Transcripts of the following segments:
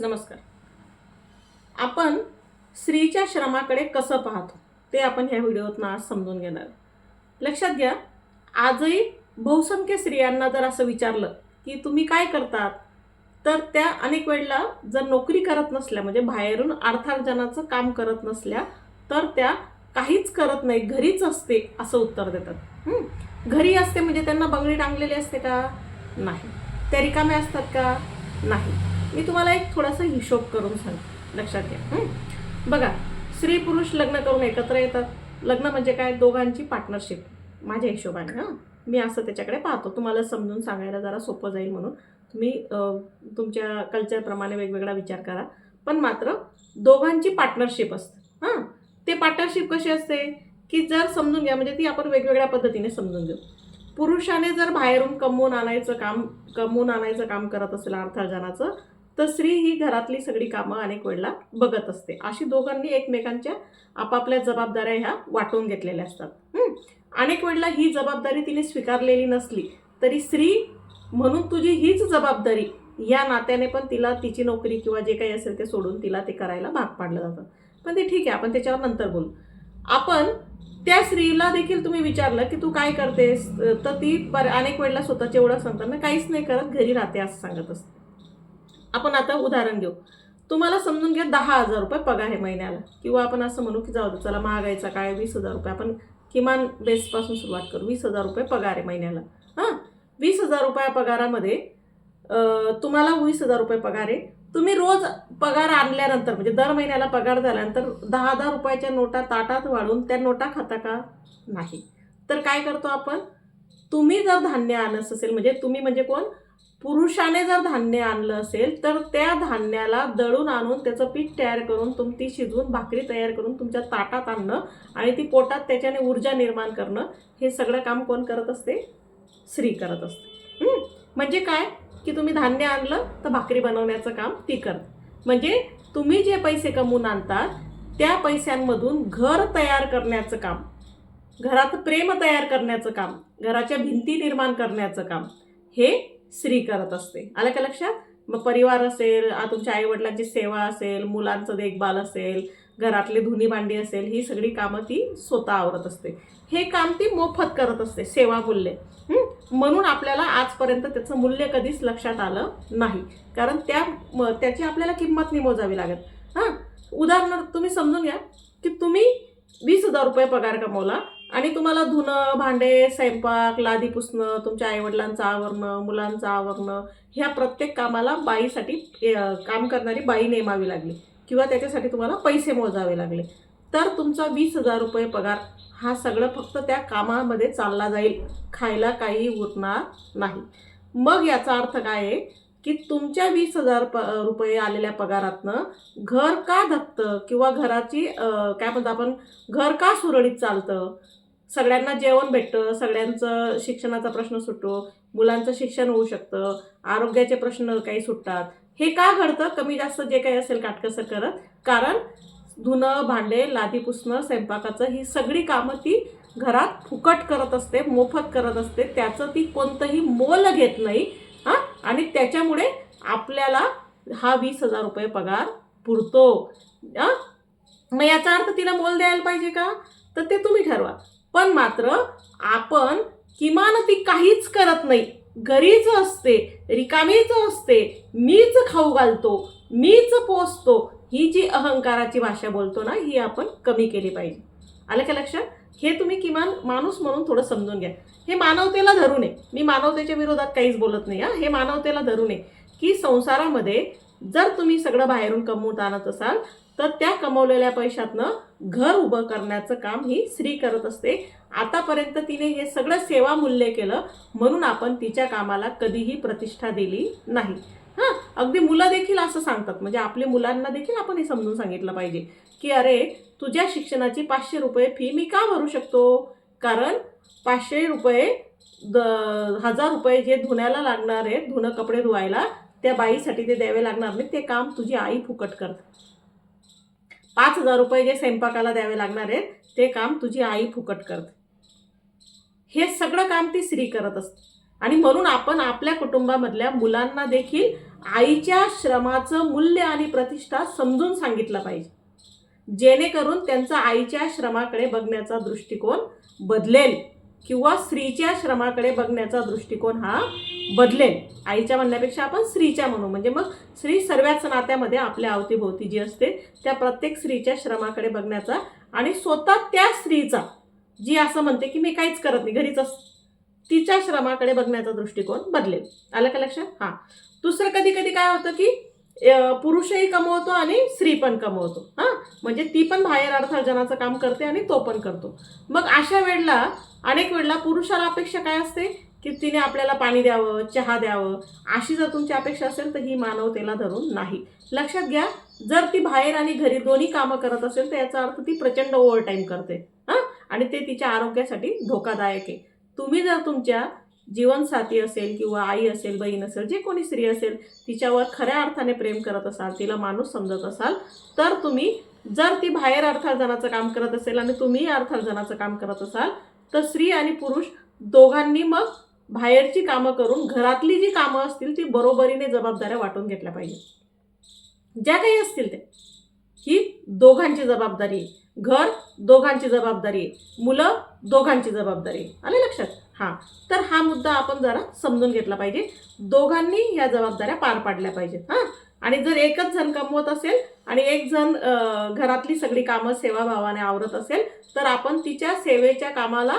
नमस्कार. आपण स्त्रीच्या श्रमाकडे कसं पाहतो ते आपण ह्या व्हिडिओतनं आज समजून घेणार लक्षात घ्या आजही बहुसंख्य स्त्रियांना जर असं विचारलं की तुम्ही काय करतात तर त्या अनेक वेळेला जर नोकरी करत नसल्या म्हणजे बाहेरून अर्थार्जनाचं काम करत नसल्या तर त्या काहीच करत नाही घरीच असते असं उत्तर देतात. घरी असते म्हणजे त्यांना बंगडी टांगलेली असते का? नाही. त्या रिकाम्या असतात का? नाही. मी तुम्हाला एक थोडासा हिशोब करून सांग लक्षात घ्या. बघा स्त्री पुरुष लग्न करून एकत्र येतात. लग्न म्हणजे काय? दोघांची पार्टनरशिप माझ्या हिशोबाने हां? मी असं त्याच्याकडे पाहतो. तुम्हाला समजून सांगायला जरा सोपं जाईल म्हणून. तुम्ही तुमच्या कल्चरप्रमाणे वेगवेगळा विचार करा. पण मात्र दोघांची पार्टनरशिप असते. हां? ते पार्टनरशिप कशी असते? की जर समजून घ्या म्हणजे ती आपण वेगवेगळ्या पद्धतीने समजून घेऊ. पुरुषाने जर बाहेरून कमवून आणायचं काम कमवून आणायचं काम करत असेल अर्थार्जनाचं तर स्त्री ही घरातली सगळी कामं अनेक वेळेला बघत असते. अशी दोघांनी एकमेकांच्या आपापल्या जबाबदाऱ्या ह्या वाटून घेतलेल्या असतात. अनेक वेळेला ही जबाबदारी तिने स्वीकारलेली नसली तरी स्त्री म्हणून तुझी हीच जबाबदारी या नात्याने पण तिला तिची नोकरी किंवा जे काही असेल ते सोडून तिला ते करायला भाग पाडलं जातं. पण ते ठीक आहे आपण त्याच्यावर नंतर बोलू. आपण त्या स्त्रीला देखील तुम्ही विचारलं की तू काय करतेस? तर ती पर अनेक वेळेला स्वतःच्या एवढं सांगताना काहीच नाही करत घरी राहते असं सांगत असते. आपण आता उदाहरण घेऊ तुम्हाला समजून घ्या दहा हजार रुपये पगार आहे महिन्याला. किंवा आपण असं म्हणू की जाऊ दे चला महागाईचा काय वीस हजार रुपये. आपण किमान बेसपासून सुरुवात करू. वीस हजार रुपये पगार आहे महिन्याला. हां? वीस हजार रुपया पगारामध्ये तुम्हाला वीस हजार रुपये पगार आहे. तुम्ही रोज पगार आणल्यानंतर म्हणजे दर महिन्याला पगार झाल्यानंतर दहा दहा रुपयाच्या नोटा ताटात वाढून त्या नोटा खाता का? नाही. तर काय करतो आपण? तुम्ही जर धान्य आणत असेल म्हणजे तुम्ही म्हणजे कोण? पुरुषाने जर धान्य आणलं असेल तर त्या धान्याला दळून आणून त्याचं पीठ तयार करून तुम ती शिजवून भाकरी तयार करून तुमच्या ताटात आणणं आणि ती पोटात त्याच्याने ऊर्जा निर्माण करणं हे सगळं काम कोण करत असते? स्त्री करत असते. म्हणजे काय? की तुम्ही धान्य आणलं तर भाकरी बनवण्याचं काम ती करत. म्हणजे तुम्ही जे पैसे कमवून आणतात त्या पैशांमधून घर तयार करण्याचं काम घरात प्रेम तयार करण्याचं काम घराच्या भिंती निर्माण करण्याचं काम हे स्त्री करत असते. आलं का लक्षात? मग परिवार असेल तुमच्या आईवडिलांची सेवा असेल मुलांचं देखभाल असेल घरातली धुनी भांडी असेल ही सगळी कामं ती स्वतः आवरत असते. हे काम ती मोफत करत असते सेवा मूल्य. म्हणून आपल्याला आजपर्यंत त्याचं मूल्य कधीच लक्षात आलं नाही. कारण त्या म- त्याची आपल्याला किंमत नाही मोजावी लागत. हां? उदाहरणार्थ तुम्ही समजून घ्या की तुम्ही वीस हजार रुपये पगार कमवला आणि तुम्हाला धुणं भांडे स्वयंपाक लादी पुसणं तुमच्या आईवडिलांचं आवरणं मुलांचं आवरणं ह्या प्रत्येक कामाला बाईसाठी काम करणारी बाई नेमावी लागली. किंवा त्याच्यासाठी तुम्हाला पैसे मोजावे लागले. तर तुमचा वीस हजार रुपये पगार हा सगळं फक्त त्या कामामध्ये चालला जाईल. खायला काही उरणार नाही. मग याचा अर्थ काय आहे? की तुमच्या वीस हजार प रुपये आलेल्या पगारातनं घर का धकतं? किंवा घराची काय म्हणतो आपण घर का सुरळीत चालतं? सगळ्यांना जेवण भेटतं सगळ्यांचं शिक्षणाचा प्रश्न सुटतो मुलांचं शिक्षण होऊ शकतं आरोग्याचे प्रश्न काही सुटतात. हे का घडतं? कमी जास्त जे काही असेल काटकसर करत. कारण धुणं भांडे लादी पुसणं स्वयंपाकाचं ही सगळी कामं ती घरात फुकट करत असते मोफत करत असते. त्याचं ती कोणतंही मोल घेत नाही. आणि त्याच्यामुळे आपल्याला हा वीस हजार रुपये पगार पुरतो. मग याचा अर्थ तिला मोल द्यायला पाहिजे का? तर ते तुम्ही ठरवा. पण मात्र आपण किमान ती काहीच करत नाही. घरीच असते रिकामीच असते मीच खाऊ घालतो मीच पोचतो ही जी अहंकाराची भाषा बोलतो ना ही आपण कमी केली पाहिजे. आलं का लक्षात? हे तुम्ही किमान माणूस म्हणून थोडं समजून घ्या. हे मानवतेला धरू नये. मी मानवतेच्या विरोधात काहीच बोलत नाही हां. हे मानवतेला धरू नये की संसारामध्ये जर तुम्ही सगळं बाहेरून कमवून आणत असाल तर त्या कमवलेल्या पैशातनं घर उभं करण्याचं काम ही स्त्री करत असते. आतापर्यंत तिने हे सगळं सेवा मूल्य केलं म्हणून आपण तिच्या कामाला कधीही प्रतिष्ठा दिली नाही. हां अगदी मुलं देखील असं सांगतात. म्हणजे आपल्या मुलांना देखील आपण हे समजून सांगितलं पाहिजे. की अरे तुझ्या शिक्षणाची पाचशे रुपये फी मी का भरू शकतो? कारण पाचशे रुपये द हजार रुपये जे धुण्याला लागणार आहे धुणं कपडे धुवायला त्या बाईसाठी ते द्यावे लागणार नाही ते काम तुझी आई फुकट करते. पाच हजार रुपये जे स्वयंपाकाला द्यावे लागणार आहेत ते काम तुझी आई फुकट करते. हे सगळं काम ती स्त्री करत असते. आणि म्हणून आपण आपल्या कुटुंबामधल्या मुलांना देखील आईच्या श्रमाचं मूल्य आणि प्रतिष्ठा समजून सांगितलं पाहिजे. जेणेकरून त्यांचा आईच्या श्रमाकडे बघण्याचा दृष्टिकोन बदलेल किंवा स्त्रीच्या श्रमाकडे बघण्याचा दृष्टिकोन हा बदलेल. आईच्या म्हणण्यापेक्षा आपण स्त्रीच्या म्हणू. म्हणजे मग स्त्री सर्वच नात्यामध्ये आपल्या अवतीभोवती जी असते त्या प्रत्येक स्त्रीच्या श्रमाकडे बघण्याचा आणि स्वतः त्या स्त्रीचा जी असं म्हणते की मी काहीच करत नाही घरीच अस तिच्या श्रमाकडे बघण्याचा दृष्टिकोन बदलेल. आलं का लक्षात? हां. दुसरं कधी कधी काय होतं की पुरुषही कमवतो आणि स्त्री पण कमवतो. हां? म्हणजे ती पण बाहेर अर्थार्जनाचं काम करते आणि तो पण करतो. मग अशा वेळेला अनेक वेळेला पुरुषाला अपेक्षा काय असते? की तिने आपल्याला पाणी द्यावं चहा द्यावं अशी जर तुमची अपेक्षा असेल तर ही मानवतेला धरून नाही. लक्षात घ्या जर ती बाहेर आणि घरी दोन्ही कामं करत असेल तर याचा अर्थ ती प्रचंड ओव्हर टाईम करते. हां? आणि ते तिच्या आरोग्यासाठी धोकादायक आहे. तुम्ही जर तुमच्या जीवनसाथी असेल किंवा आई असेल बहीण असेल जे कोणी स्त्री असेल तिच्यावर खऱ्या अर्थाने प्रेम करत असाल तिला माणूस समजत असाल तर तुम्ही जर ती बाहेर अर्थार्जनाचं काम करत असेल आणि तुम्ही अर्थार्जनाचं काम करत असाल तर स्त्री आणि पुरुष दोघांनी मग बाहेरची कामं करून घरातली जी कामं असतील ती बरोबरीने जबाबदाऱ्या वाटून घेतल्या पाहिजे ज्या काही असतील ते. ही दोघांची जबाबदारी घर दोघांची जबाबदारी मुलं दोघांची जबाबदारी आले लक्षात? हां. तर हा मुद्दा आपण जरा समजून घेतला पाहिजे. दोघांनी या जबाबदाऱ्या पार पाडल्या पाहिजेत हां. आणि जर एकच जण कमवत असेल आणि एक जण घरातली सगळी कामं सेवाभावाने आवरत असेल तर आपण तिच्या सेवेच्या कामाला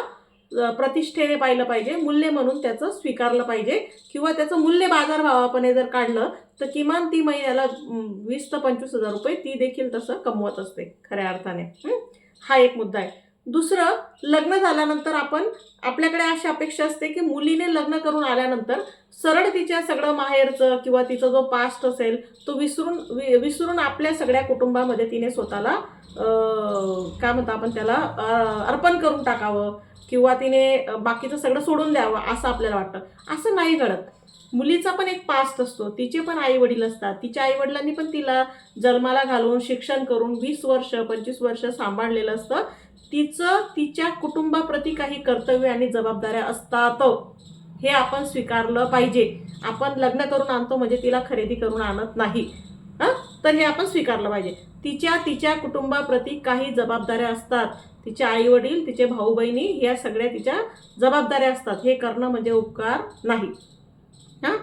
प्रतिष्ठेने पाहिलं पाहिजे. मूल्य म्हणून त्याचं स्वीकारलं पाहिजे. किंवा त्याचं मूल्य बाजारभावापणे जर काढलं तर किमान ती महिन्याला वीस ते पंचवीस हजार रुपये ती देखील तसं कमवत असते खऱ्या अर्थाने. हा एक मुद्दा आहे. दुसरं लग्न झाल्यानंतर आपण आपल्याकडे अशी अपेक्षा असते की मुलीने लग्न करून आल्यानंतर सरळ तिच्या सगळं माहेरचं किंवा तिचा जो पास्ट असेल तो विसरून वि विसरून आपल्या सगळ्या कुटुंबामध्ये तिने स्वतःला काय म्हणतो आपण त्याला अर्पण करून टाकावं किंवा तिने बाकीचं सगळं सोडून द्यावं असं आपल्याला वाटतं. असं नाही घडत. मुलीचा पण एक पास्ट असतो. तिचे पण आई वडील असतात. तिच्या आई वडिलांनी पण तिला जन्माला घालून शिक्षण करून वीस वर्ष पंचवीस वर्ष सांभाळलेलं असतं. तिचं तिच्या कुटुंबाप्रती काही कर्तव्य आणि जबाबदाऱ्या असतात हे आपण स्वीकारलं पाहिजे. आपण लग्न करून आणतो म्हणजे तिला खरेदी करून आणत नाही. हां? तर हे आपण स्वीकारलं पाहिजे. तिच्या तिच्या कुटुंबाप्रती काही जबाबदाऱ्या असतात. तिचे आई वडील तिचे भाऊ बहिणी या सगळ्या तिच्या जबाबदाऱ्या असतात. हे करणं म्हणजे उपकार नाही. हां?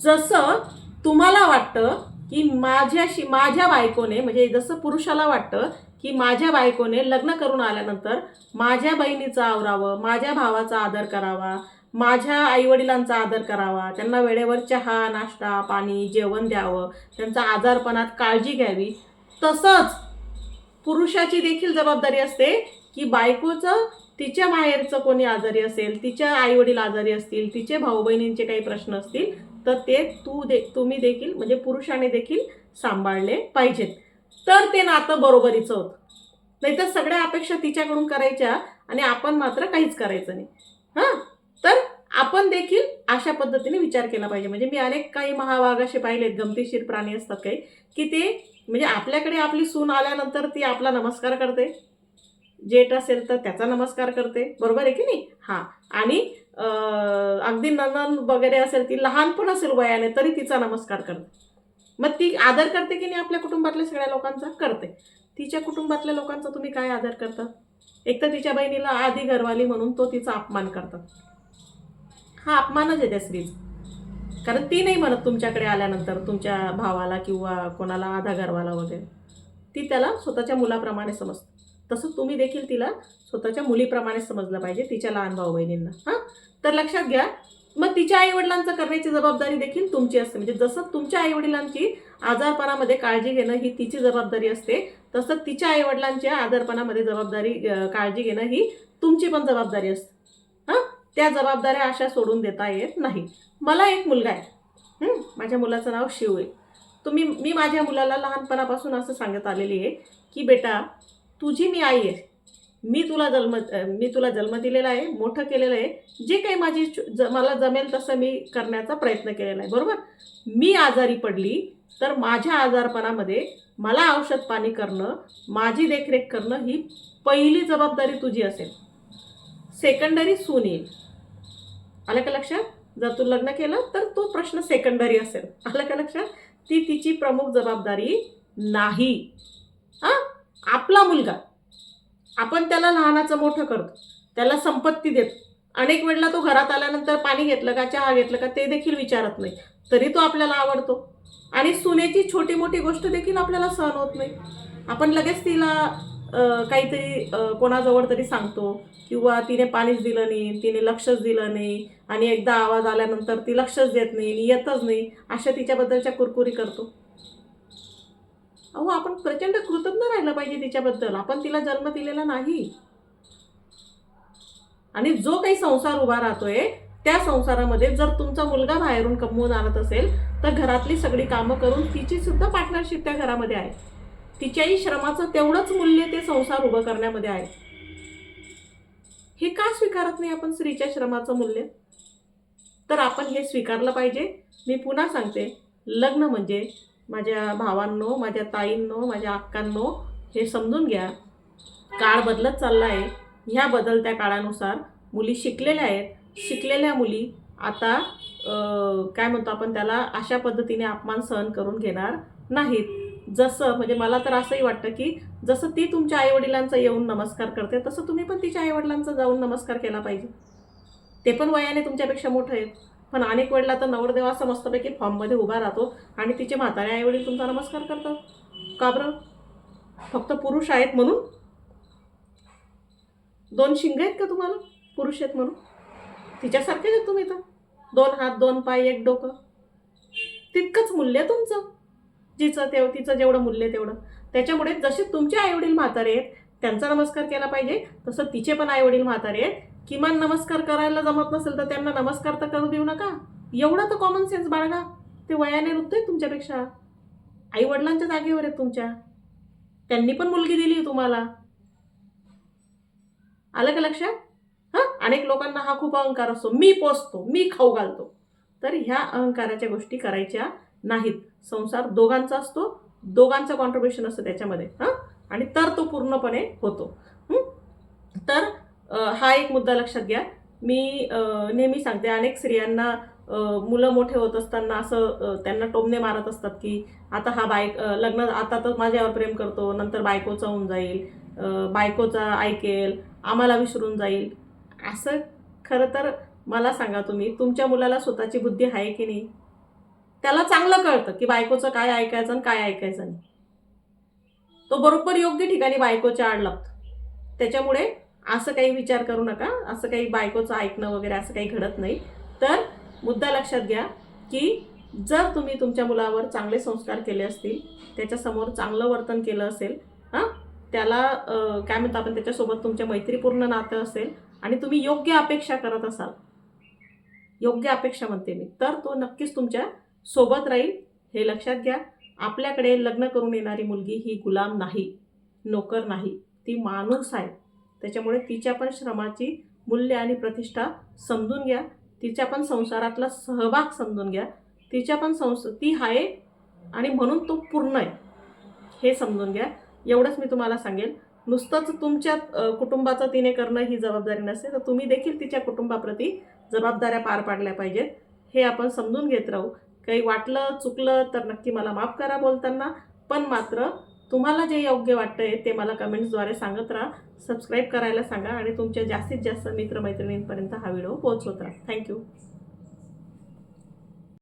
जसं तुम्हाला वाटतं की माझ्याशी माझ्या बायकोने म्हणजे जसं पुरुषाला वाटतं की माझ्या बायकोने लग्न करून आल्यानंतर माझ्या बहिणीचं आवरावं माझ्या भावाचा आदर करावा माझ्या आईवडिलांचा आदर करावा त्यांना वेळेवर चहा नाश्ता पाणी जेवण द्यावं त्यांचा आजारपणात काळजी घ्यावी. तसंच पुरुषाची देखील जबाबदारी असते की बायकोचं तिच्या माहेरचं कोणी आजारी असेल तिच्या आईवडील आजारी असतील तिचे भाऊ बहिणींचे काही प्रश्न असतील तर ते तू दे तुम्ही देखील म्हणजे पुरुषाने देखील सांभाळले पाहिजेत. तर ते नातं बरोबरीचं होतं. नाहीतर सगळ्या अपेक्षा तिच्याकडून करायच्या आणि आपण मात्र काहीच करायचं नाही. हां? तर आपण देखील अशा पद्धतीने विचार केला पाहिजे. म्हणजे मी अनेक काही महाभाग असे पाहिलेत गमतीशीर प्राणी असतात काही की ते म्हणजे आपल्याकडे आपली सून आल्यानंतर ती आपला नमस्कार करते. जेठ असेल तर त्याचा नमस्कार करते. बरोबर आहे की नाही? हां. आणि अगदी ननन वगैरे असेल ती लहान पण असेल वयाने तरी तिचा नमस्कार करते. मग ती आदर करते की नाही आपल्या कुटुंबातल्या सगळ्या लोकांचा? करते. तिच्या कुटुंबातल्या लोकांचा तुम्ही काय आदर करता? एक तर तिच्या बहिणीला आधी घरवाली म्हणून तो तिचा अपमान करतात हा अपमानच आहे त्या स्त्रीचा. कारण ती नाही म्हणत तुमच्याकडे आल्यानंतर तुमच्या भावाला किंवा कोणाला आधा घरवाला वगैरे. ती त्याला स्वतःच्या मुलाप्रमाणे समजते. तसं तुम्ही देखील तिला स्वतःच्या मुलीप्रमाणे समजलं पाहिजे तिच्या लहान भाऊ बहिणींना हां? तर लक्षात घ्या मग तिच्या आईवडिलांचं करण्याची जबाबदारी देखील तुमची असते. म्हणजे जसं तुमच्या आईवडिलांची आजारपणामध्ये काळजी घेणं ही तिची जबाबदारी असते तसं तिच्या आईवडिलांच्या आजारपणामध्ये जबाबदारी काळजी घेणं ही तुमची पण जबाबदारी असते. हां? त्या जबाबदाऱ्या अशा सोडून देता येत नाही. मला एक मुलगा आहे. माझ्या मुलाचं नाव शिव आहे. तुम्ही मी माझ्या मुलाला लहानपणापासून असं सांगत आलेली आहे की बेटा तुझी मी आई आहे. मी तुला जन्म मी तुला जन्म दिलेला आहे मोठं केलेलं आहे. जे काही माझी ज मला जमेल तसं मी करण्याचा प्रयत्न केलेला आहे बरोबर? मी आजारी पडली तर माझ्या आजारपणामध्ये मला औषध पाणी करणं माझी देखरेख करणं ही पहिली जबाबदारी तुझी असेल. सेकंडरी सून येईल. आलं का लक्षात? जर तू लग्न केलं तर तो प्रश्न सेकंडरी असेल. आलं का लक्षात? ती तिची प्रमुख जबाबदारी नाही. हां? आपला मुलगा. आपण त्याला लहानाचं मोठं करतो. त्याला संपत्ती देतो. अनेक वेळेला तो घरात आल्यानंतर पाणी घेतलं का चहा घेतलं का ते देखील विचारत नाही. तरी तो आपल्याला आवडतो. आणि सुनेची छोटी मोठी गोष्ट देखील आपल्याला सहन होत नाही. आपण लगेच तिला काहीतरी कोणाजवळ तरी सांगतो किंवा तिने पाणीच दिलं नाही तिने लक्षच दिलं नाही आणि एकदा आवाज आल्यानंतर ती लक्षच देत नाही आणि येतच नाही. अशा तिच्याबद्दलच्या कुरकुरी करतो. अहो आपण प्रचंड कृतज्ञ राहिलं पाहिजे तिच्याबद्दल. आपण तिला जन्म दिलेला नाही. आणि जो काही संसार उभा राहतोय त्या संसारामध्ये जर तुमचा मुलगा बाहेरून कमवून आणत असेल तर घरातली सगळी कामं करून तिची सुद्धा पार्टनरशिप त्या घरामध्ये आहे. तिच्याही श्रमाचं तेवढंच मूल्य ते संसार उभं करण्यामध्ये आहे. हे का स्वीकारत नाही आपण स्त्रीच्या श्रमाचं मूल्य? तर आपण हे स्वीकारलं पाहिजे. मी पुन्हा सांगते लग्न म्हणजे माझ्या भावांनो माझ्या ताईंनो माझ्या अक्कांनो हे समजून घ्या. काळ बदलत चालला आहे ह्या बदलत्या काळानुसार मुली शिकलेल्या आहेत. शिकलेल्या मुली आता काय म्हणतो आपण त्याला अशा पद्धतीने अपमान सहन करून घेणार नाहीत. जसं म्हणजे मला तर असंही वाटतं की जसं ती तुमच्या आईवडिलांचा येऊन नमस्कार करते तसं तुम्ही पण तिच्या आईवडिलांचा जाऊन नमस्कार केला पाहिजे. ते पण वयाने तुमच्यापेक्षा मोठं आहेत. पण अनेक वेळेला तर नवरदेवा असा मस्तपैकी फॉर्ममध्ये उभा राहतो आणि तिचे म्हातारे आईवडील तुमचा नमस्कार करतात. का बरं? फक्त पुरुष आहेत म्हणून? दोन शिंग आहेत का तुम्हाला? पुरुष आहेत म्हणून? तिच्यासारखेच आहेत तुम्ही तर दोन हात दोन पाय एक डोकं? तितकंच मूल्य आहे तुमचं. जिचं ते तिचं जेवढं मूल्य आहे तेवढं. त्याच्यामुळे जसे तुमचे आईवडील म्हातारे आहेत त्यांचा नमस्कार केला पाहिजे. तसं तिचे पण आईवडील म्हातारे आहेत. किमान नमस्कार करायला जमत नसेल तर त्यांना नमस्कार तर करू देऊ नका. एवढं तर कॉमन सेन्स बाळगा. ते वयाने वृद्ध आहे तुमच्यापेक्षा. आईवडिलांच्या जागेवर आहेत तुमच्या. त्यांनी पण मुलगी दिली तुम्हाला. आलं का लक्षात? हां? अनेक लोकांना हा खूप अहंकार असतो. मी पोचतो मी खाऊ घालतो. तर ह्या अहंकाराच्या गोष्टी करायच्या नाहीत. संसार दोघांचा असतो. दोघांचं कॉन्ट्रीब्युशन असतं त्याच्यामध्ये. हां? आणि तर तो पूर्णपणे होतो. तर हा एक मुद्दा लक्षात घ्या. मी नेहमी सांगते अनेक स्त्रियांना मुलं मोठे होत असताना असं त्यांना टोमणे मारत असतात की आता हा बायक लग्न आता तर माझ्यावर प्रेम करतो नंतर बायकोचा होऊन जाईल बायकोचा ऐकेल आम्हाला विसरून जाईल. असं खरं तर मला सांगा तुम्ही तुमच्या मुलाला स्वतःची बुद्धी आहे की नाही? त्याला चांगलं कळतं की बायकोचं काय ऐकायचं आणि काय ऐकायचं नाही. तो बरोबर योग्य ठिकाणी बायकोच्या आड लागतो त्याच्यामुळे असं काही विचार करू नका. असं काही बायकोचं ऐकणं वगैरे असं काही घडत नाही. तर मुद्दा लक्षात घ्या की जर तुम्ही तुमच्या मुलावर चांगले संस्कार केले असतील त्याच्यासमोर चांगलं वर्तन केलं असेल हां त्याला काय म्हणतो आपण त्याच्यासोबत तुमच्या मैत्रीपूर्ण नातं असेल आणि तुम्ही योग्य अपेक्षा करत असाल योग्य अपेक्षा म्हणते मी तर तो नक्कीच तुमच्यासोबत राहील. हे लक्षात घ्या. आपल्याकडे लग्न करून येणारी मुलगी ही गुलाम नाही नोकर नाही. ती माणूस आहे. त्याच्यामुळे तिच्या पण श्रमाची मूल्य आणि प्रतिष्ठा समजून घ्या. तिच्या पण संसारातला सहभाग समजून घ्या. तिच्या पण संस ती आहे आणि म्हणून तो पूर्ण आहे. हे समजून घ्या. एवढंच मी तुम्हाला सांगेल. नुसतंच तुमच्या कुटुंबाचं तिने करणं ही जबाबदारी नसते. तर तुम्ही देखील तिच्या कुटुंबाप्रती जबाबदाऱ्या पार पाडल्या पाहिजेत. हे आपण समजून घेत राहू. काही वाटलं चुकलं तर नक्की मला माफ करा बोलताना. पण मात्र तुम्हाला जे योग्य वाटतं आहे ते मला कमेंट्सद्वारे सांगत राहा. सबस्क्राईब करायला सांगा आणि तुमच्या जास्तीत जास्त मित्रमैत्रिणींपर्यंत हा व्हिडिओ पोहोचवत राहा. थँक्यू.